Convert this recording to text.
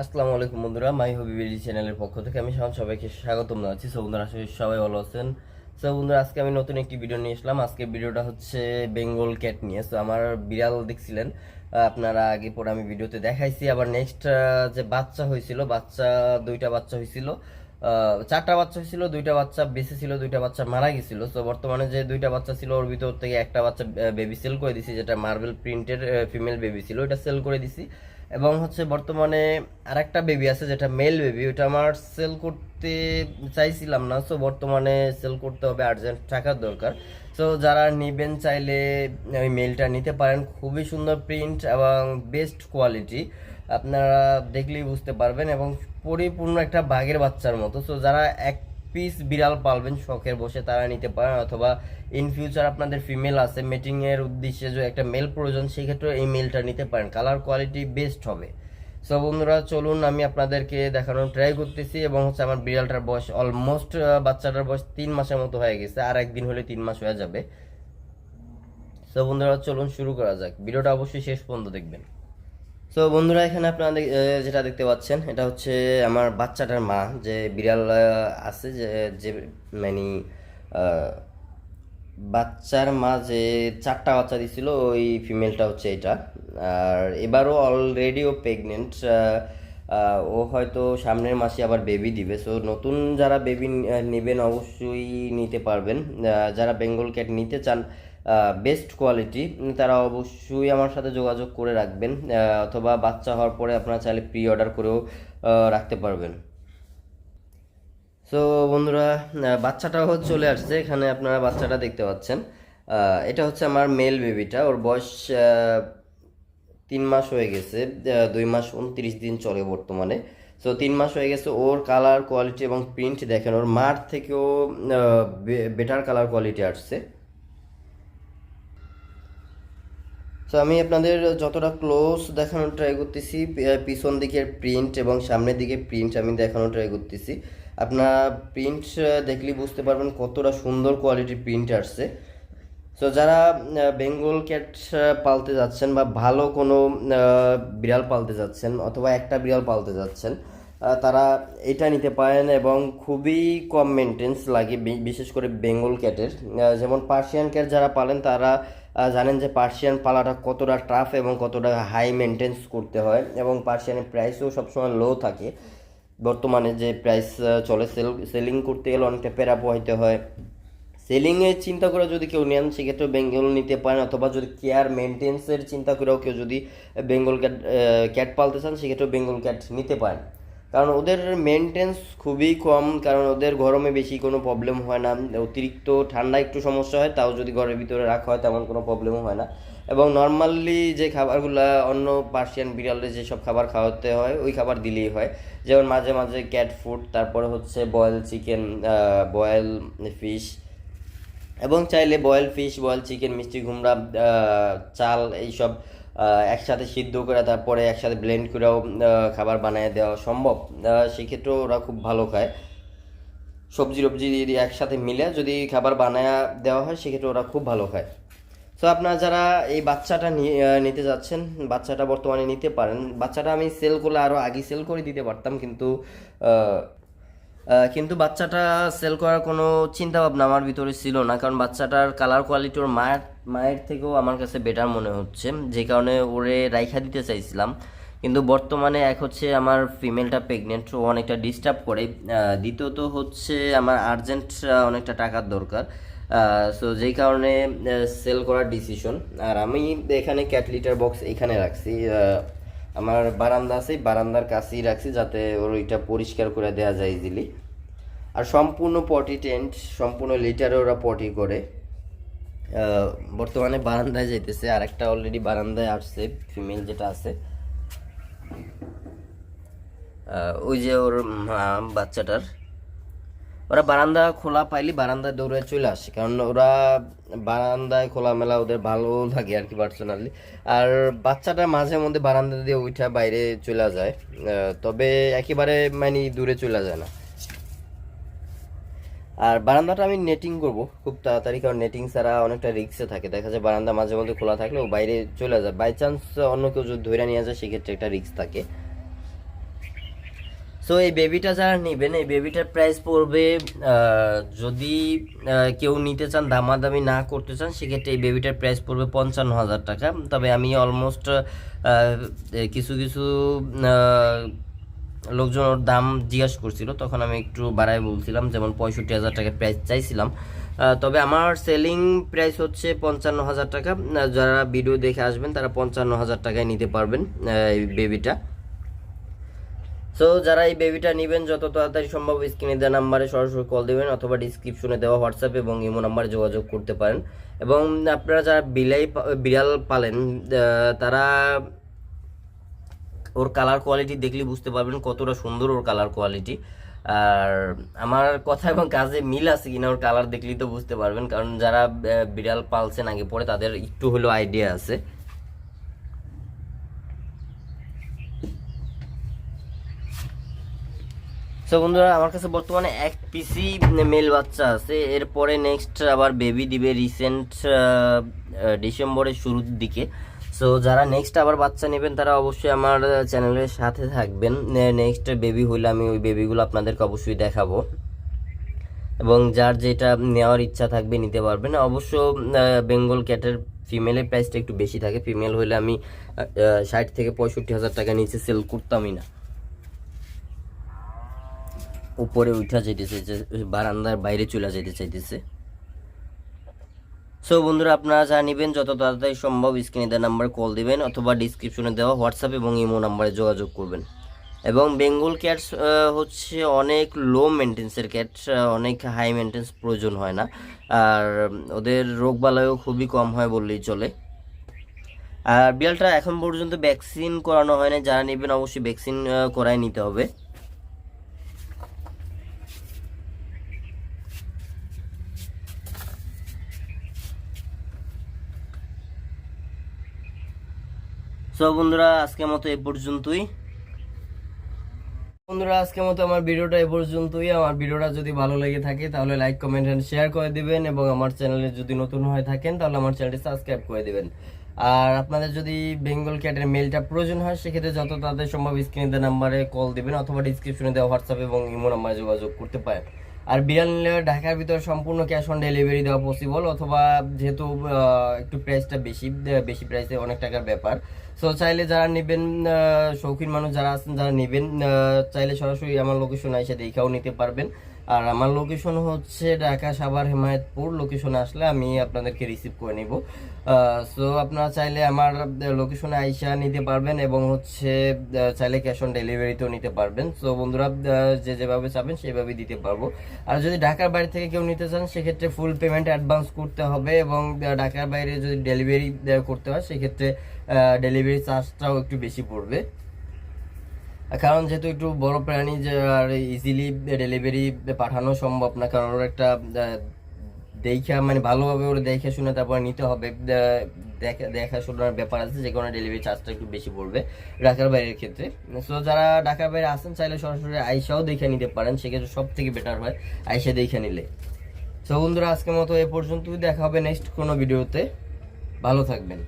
আসসালামু আলাইকুম বন্ধুরা, মাই হবি বিডি চ্যানেলের পক্ষ থেকে আমি শাওন, সবাইকে স্বাগতম জানাচ্ছি। সো বন্ধুরা করি সবাই ভালো আছেন। সো বন্ধুরা, আজকে আমি নতুন একটি ভিডিও নিয়ে আসলাম। আজকে ভিডিওটা হচ্ছে বেঙ্গল ক্যাট নিয়ে। সো আমার বিড়াল দেখছিলেন আপনারা আগে পরে আমি ভিডিওতে দেখাইছি। আবার নেক্সট যে বাচ্চা হয়েছিল, বাচ্চা, দুইটা বাচ্চা হয়েছিল চারটা বাচ্চা হয়েছিল, দুইটা বাচ্চা বেঁচে ছিল দুইটা বাচ্চা মারা গেছিল। তো বর্তমানে যে দুইটা বাচ্চা ছিল, ওর ভিতর থেকে একটা বাচ্চা বেবি সেল করে দিছি, যেটা মার্বেল প্রিন্টের ফিমেল বেবি ছিল ওটা সেল করে দিছি। এবং হচ্ছে বর্তমানে আরেকটা বেবি আছে যেটা মেল বেবি ওটা আমার সেল করতে চাইছিলাম না সো বর্তমানে সেল করতে হবে আর্জেন্ট টাকার দরকার। সো যারা নেবেন চাইলে ওই মেলটা নিতে পারেন, খুবই সুন্দর প্রিন্ট এবং বেস্ট কোয়ালিটি আপনারা দেখলেই বুঝতে পারবেন এবং পরিপূর্ণ একটা বাঘের বাচ্চার মতো। সো যারা এক পিস বিড়াল পালবেন, শখের বসে তারা নিতে পারেন, অথবা ইন ফিউচার আপনাদের ফিমেল আছে মেটিং এর উদ্দেশ্যে যে একটা মেল প্রয়োজন, সেই ক্ষেত্রে এই মেলটা নিতে পারেন। কালার কোয়ালিটি বেস্ট হবে। সো বন্ধুরা, চলুন, আমি আপনাদেরকে দেখানোর ট্রাই করতেছি এবং হচ্ছে আমার বিড়ালটার বয়স অলমোস্ট বাচ্চাটার বয়স তিন মাসের মতো হয়ে গেছে, আর একদিন হলে তিন মাস হয়ে যাবে। সো বন্ধুরা, চলুন শুরু করা যাক। ভিডিওটা অবশ্যই শেষ পর্যন্ত দেখবেন। সো বন্ধুরা, এখানে আপনারা যেটা দেখতে পাচ্ছেন, এটা হচ্ছে আমার বাচ্চাটার মা, যে বিড়াল আছে যে যে মানে বাচ্চার মা যে চারটা বাচ্চা দিছিল, ওই ফিমেলটা হচ্ছে এটা। আর এবারও অলরেডিও প্রেগনেন্ট ও হয়তো সামনের মাসে আবার বেবি দিবে। সো নতুন যারা বেবি নেবেন অবশ্যই নিতে পারবেন। যারা বেঙ্গল ক্যাট নিতে চান বেস্ট কোয়ালিটি তারা অবশ্যই আমার সাথে যোগাযোগ করে রাখবেন। অথবা বাচ্চা হওয়ার পরে আপনারা চাইলে প্রি অর্ডার করেও রাখতে পারবেন। সো বন্ধুরা বাচ্চাটাও চলে আসছে। এখানে আপনারা বাচ্চাটা দেখতে পাচ্ছেন। এটা হচ্ছে আমার মেল বেবিটা ওর বয়স তিন মাস হয়ে গেছে দুই মাস উনত্রিশ দিন চলে বর্তমানে। সো তিন মাস হয়ে গেছে, ওর কালার কোয়ালিটি এবং প্রিন্ট দেখেন, ওর মার থেকেও বেটার কালার কোয়ালিটি আসছে। তো আমি আপনাদের যতটা ক্লোজ দেখানোর ট্রাই করতেছি পিছন দিকের প্রিন্ট এবং সামনের দিকে প্রিন্ট আমি দেখানোর ট্রাই করতেছি। আপনারা প্রিন্ট দেখলেই বুঝতে পারবেন কতটা সুন্দর কোয়ালিটির প্রিন্ট আসছে। সো যারা বেঙ্গল ক্যাট পালতে যাচ্ছেন বা ভালো কোনো বিড়াল পালতে যাচ্ছেন অথবা একটা বিড়াল পালতে যাচ্ছেন তারা এটা নিতে পারেন এবং খুবই কম মেনটেন্স লাগে বিশেষ করে বেঙ্গল ক্যাটের। যেমন পার্সিয়ান ক্যাট যারা পালেন, তারা জানেন যে পার্সিয়ান পালাটা কতটা টাফ এবং কতটা হাই মেনটেন্স করতে হয় এবং পার্সিয়ানের প্রাইসও সবসময় লো থাকে। বর্তমানে যে প্রাইস চলে সেল সেলিং করতে গেলে অনেকটা প্যারা পোহাইতে হয়। সেলিংয়ের চিন্তা করে যদি কেউ নেন, সেক্ষেত্রে বেঙ্গল নিতে পারেন, অথবা যদি কেয়ার মেনটেন্সের চিন্তা করেও কেউ যদি বেঙ্গল ক্যাট ক্যাট পালতে চান, সেক্ষেত্রেও বেঙ্গল ক্যাট নিতে পারেন। কারণ ওদের মেনটেন্স খুবই কম, কারণ ওদের গরমে বেশি কোনো প্রবলেম হয় না। অতিরিক্ত ঠান্ডা একটু সমস্যা হয়, তাও যদি ঘরের ভিতরে রাখা হয়, তেমন কোনো প্রবলেম হয় না। এবং নর্মালি যে খাবারগুলো অন্য পার্সিয়ান বিড়ালে যেসব খাবার খাওয়াতে হয়, ওই খাবার দিলেই হয়। যেমন মাঝে মাঝে ক্যাট ফুড তারপরে হচ্ছে বয়েল চিকেন বয়েল ফিশ এবং চাইলে বয়েল ফিশ বয়েল চিকেন মিষ্টি কুমড়া চাল এইসব একসাথে সিদ্ধ করে তারপরে একসাথে ব্লেন্ড করেও খাবার বানিয়ে দেওয়া সম্ভব। সেক্ষেত্রেও ওরা খুব ভালো খায়। সবজি টবজি একসাথে মিলে যদি খাবার বানায় দেওয়া হয়, সেক্ষেত্রে ওরা খুব ভালো খায়। তো আপনারা যারা এই বাচ্চাটা নিতে যাচ্ছেন, বাচ্চাটা বর্তমানে নিতে পারেন। বাচ্চাটা আমি সেল করলে আরও আগে সেল করে দিতে পারতাম, কিন্তু কিন্তু বাচ্চাটা সেল করার কোনো চিন্তা ভাবনা আমার ভিতরে ছিল না, কারণ বাচ্চাটার কালার কোয়ালিটি ওর মায়ের মায়ের থেকেও আমার কাছে বেটার মনে হচ্ছে, যে কারণে ওরে রাইখা দিতে চাইছিলাম। কিন্তু বর্তমানে এক হচ্ছে আমার ফিমেলটা প্রেগনেন্ট ও অনেকটা ডিস্টার্ব করে। দ্বিতীয়ত হচ্ছে আমার আর্জেন্ট অনেকটা টাকার দরকার। সো যেই কারণে সেল করার ডিসিশন আর আমি এখানে ক্যাট লিটার বক্স এখানে রাখছি আমার বারান্দা আছে, বারান্দার কাছেই রাখছি, যাতে ওর ওইটা পরিষ্কার করে দেওয়া যায় ইজিলি আর সম্পূর্ণ পটি টেন্ট সম্পূর্ণ লিটারে ওরা পটি করে। বর্তমানে বারান্দায় যাইতেছে আর একটা অলরেডি বারান্দায় আসছে ফিমেল যেটা আছে। ওই যে ওর বাচ্চাটার। ওরা বারান্দা খোলা পাইলি বারান্দায় দৌড়ে চলে আসে, কারণ ওরা বারান্দায় খোলামেলা ওদের ভালো লাগে আর কি পার্সোনালি আর বাচ্চাটা মাঝে মধ্যে বারান্দা দিয়ে উঠা বাইরে চলে যায় তবে একেবারে মানে দূরে চলে যায় না। আর বারান্দাটা আমি নেটিং করব খুব তাড়াতাড়ি, কারণ নেটিং ছাড়া অনেকটা রিক্সে থাকে। দেখা যায় বারান্দা মাঝে মধ্যে খোলা থাকলেও বাইরে চলে যায়। বাই চান্স অন্য কেউ যদি ধরে নিয়ে যায়, সেক্ষেত্রে একটা রিক্স থাকে। সো এই বেবিটা যারা নেবেন, এই বেবিটার প্রাইস পড়বে যদি কেউ নিতে চান, দামাদামি না করতে চান, সেক্ষেত্রে এই বেবিটার প্রাইস পড়বে পঞ্চান্ন হাজার টাকা। তবে আমি অলমোস্ট কিছু কিছু লোকজন ওর দাম জিজ্ঞাসা করছিল, তখন আমি একটু বাড়ায় বলছিলাম, যেমন পঁয়ষট্টি হাজার টাকা প্রাইস চাইছিলাম। তবে আমার সেলিং প্রাইস হচ্ছে পঞ্চান্ন হাজার টাকা। যারা ভিডিও দেখে আসবেন, তারা পঞ্চান্ন হাজার টাকায় নিতে পারবেন এই বেবিটা সো যারা এই বেবিটা নেবেন, যত তাড়াতাড়ি সম্ভব স্ক্রিনে দেওয়া নাম্বারে সরাসরি কল দেবেন, অথবা ডিসক্রিপশনে দেওয়া হোয়াটসঅ্যাপ এবং ইমো নাম্বারে যোগাযোগ করতে পারেন। এবং আপনারা যারা বিলাই বিড়াল পালেন তারা ওর কালার কোয়ালিটি দেখলে বুঝতে পারবেন কতটা সুন্দর ওর কালার কোয়ালিটি আর আমার কথা এবং কাজে মিল আছে কিনা ওর কালার দেখলেই তো বুঝতে পারবেন, কারণ যারা বিড়াল পালছেন আগে পরে তাদের একটু হলেও আইডিয়া আছে। সো বন্ধুরা, আমার কাছে বর্তমানে এক পিসি মেল বাচ্চা আছে, এরপরে নেক্সট আবার বেবি দিবে রিসেন্ট ডিসেম্বরের শুরুর দিকে। সো যারা নেক্সট আবার বাচ্চা নেবেন, তারা অবশ্যই আমার চ্যানেলের সাথে থাকবেন। নেক্সট বেবি হইলে আমি ওই বেবিগুলো আপনাদেরকে অবশ্যই দেখাবো। এবং যার যেটা নেওয়ার ইচ্ছা থাকবে, নিতে পারবেন। অবশ্য বেঙ্গল ক্যাটের ফিমেলের প্রাইসটা একটু বেশি থাকে। ফিমেল হইলে আমি ষাট থেকে পঁয়ষট্টি হাজার টাকা নিচে সেল করতামই না। উপরে উঠা যেতেছে যে বারান্দার বাইরে চলে যেতে চাইতেছে। সো বন্ধুরা, আপনারা যা নেবেন, যত তাড়াতাড়ি সম্ভব স্ক্রিনে দেওয়া নাম্বার কল দিবেন অথবা ডিসক্রিপশনে দেওয়া হোয়াটসঅ্যাপ এবং ইমো নাম্বারে যোগাযোগ করবেন। এবং বেঙ্গল ক্যাটস হচ্ছে অনেক লো মেনটেন্সের ক্যাট অনেক হাই মেনটেন্স প্রয়োজন হয় না। আর ওদের রোগবালাইও খুবই কম হয় বললেই চলে। আর বিড়ালটা এখন পর্যন্ত ভ্যাকসিন করানো হয় না যারা নেবেন অবশ্যই ভ্যাকসিন করাই নিতে হবে। সো বন্ধুরা, আজকের মতো এ পর্যন্তই। বন্ধুরা, আজকের মতো আমার ভিডিওটা এ পর্যন্তই। আমার ভিডিওটা যদি ভালো লেগে থাকে, তাহলে লাইক কমেন্ট এন্ড শেয়ার করে দিবেন এবং আমার চ্যানেলে যদি নতুন হয়ে থাকেন, তাহলে আমার চ্যানেলটি সাবস্ক্রাইব করে দিবেন। আর আপনাদের যদি বেঙ্গল ক্যাটের মেলটা প্রয়োজন হয়, সেক্ষেত্রে যত তাদের সম্ভব স্ক্রিনে নাম্বারে কল দিবেন অথবা ডিসক্রিপশনে দেওয়া হোয়াটসঅ্যাপ এবং ইমো নাম্বারে যোগাযোগ করতে পারেন। আর বিড়াল নিলে ঢাকার ভিতরে সম্পূর্ণ ক্যাশ অন ডেলিভারি দেওয়া পসিবল অথবা যেহেতু একটু প্রাইসটা বেশি বেশি প্রাইসে অনেক টাকার ব্যাপার। সো চাইলে যারা নেবেন শৌখিন মানুষ যারা আছেন, যারা নেবেন চাইলে সরাসরি আমার লোকেশন এসে দেখাও নিতে পারবেন। আর আমার লোকেশন হচ্ছে ঢাকা সাভার হেমায়তপুর। লোকেশনে আসলে আমি আপনাদেরকে রিসিভ করে নিব। সো আপনারা চাইলে আমার লোকেশনে আইসা নিতে পারবেন এবং হচ্ছে চাইলে ক্যাশ অন ডেলিভারিতেও নিতে পারবেন। সো বন্ধুরা যে যেভাবে চাবেন সেভাবেই দিতে পারব। আর যদি ঢাকার বাইরে থেকে কেউ নিতে চান, সেক্ষেত্রে ফুল পেমেন্ট অ্যাডভান্স করতে হবে এবং ঢাকার বাইরে যদি ডেলিভারি করতে হয়, সেক্ষেত্রে ডেলিভারি চার্জটাও একটু বেশি পড়বে। কারণ যেহেতু একটু বড় প্রাণী যে আর ইজিলি ডেলিভারি পাঠানো সম্ভব না, কারণ ওর একটা দেখা মানে ভালোভাবে ওর দেখে শুনে তারপর নিতে হবে দেখা, দেখাশোনার ব্যাপার আছে, যে কারণে ডেলিভারি চার্জটা একটু বেশি পড়বে ঢাকার বাইরের ক্ষেত্রে। সো যারা ঢাকার বাইরে আসেন, চাইলে সরাসরি আইসাও দেখে নিতে পারেন, সেক্ষেত্রে সব থেকে বেটার হয় আইসা দেখে নিলে। সো বন্ধুরা, আজকের মতো এ পর্যন্তই, দেখা হবে নেক্সট কোনো ভিডিওতে ভালো থাকবেন।